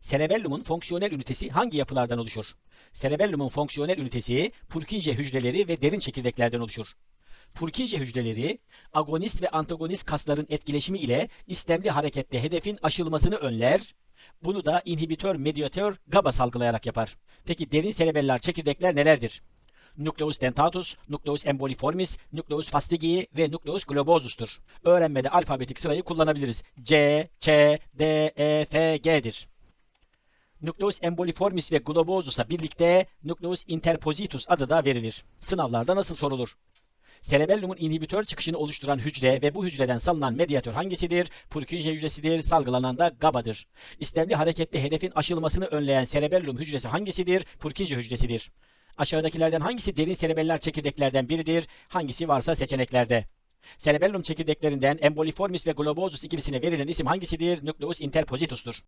Cerebellum'un fonksiyonel ünitesi hangi yapılardan oluşur? Cerebellum'un fonksiyonel ünitesi Purkinje hücreleri ve derin çekirdeklerden oluşur. Purkinje hücreleri agonist ve antagonist kasların etkileşimi ile istemli harekette hedefin aşılmasını önler. Bunu da inhibitör mediatör GABA salgılayarak yapar. Peki derin serebellar çekirdekler nelerdir? Nucleus dentatus, Nucleus emboliformis, Nucleus fastigii ve Nucleus globosus'tur. Öğrenmede alfabetik sırayı kullanabiliriz. C, Ç, D, E, F, G'dir. Nucleus emboliformis ve globosus'a birlikte Nucleus interpositus adı da verilir. Sınavlarda nasıl sorulur? Cerebellum'un inhibitör çıkışını oluşturan hücre ve bu hücreden salınan medyatör hangisidir? Purkinje hücresidir, salgılanan da GABA'dır. İstemli harekette hedefin aşılmasını önleyen cerebellum hücresi hangisidir? Purkinje hücresidir. Aşağıdakilerden hangisi derin serebeller çekirdeklerden biridir? Hangisi varsa seçeneklerde. Cerebellum çekirdeklerinden emboliformis ve globosus ikilisine verilen isim hangisidir? Nucleus interpositus'tur.